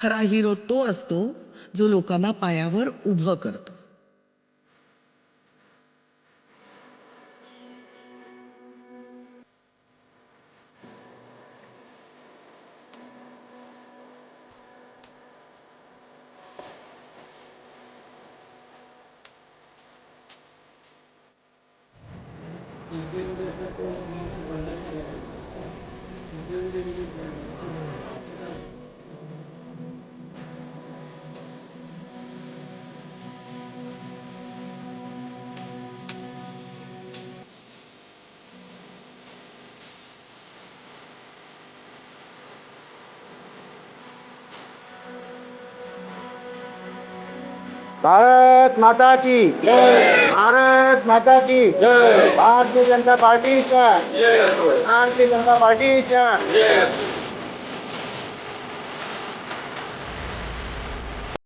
खरा हिरो तो असतो जो लोकांना पायावर उभं करतो. भारत माता की। भारत माता की। भारतीय जनता पार्टीच्या। भारतीय जनता पार्टीच्या।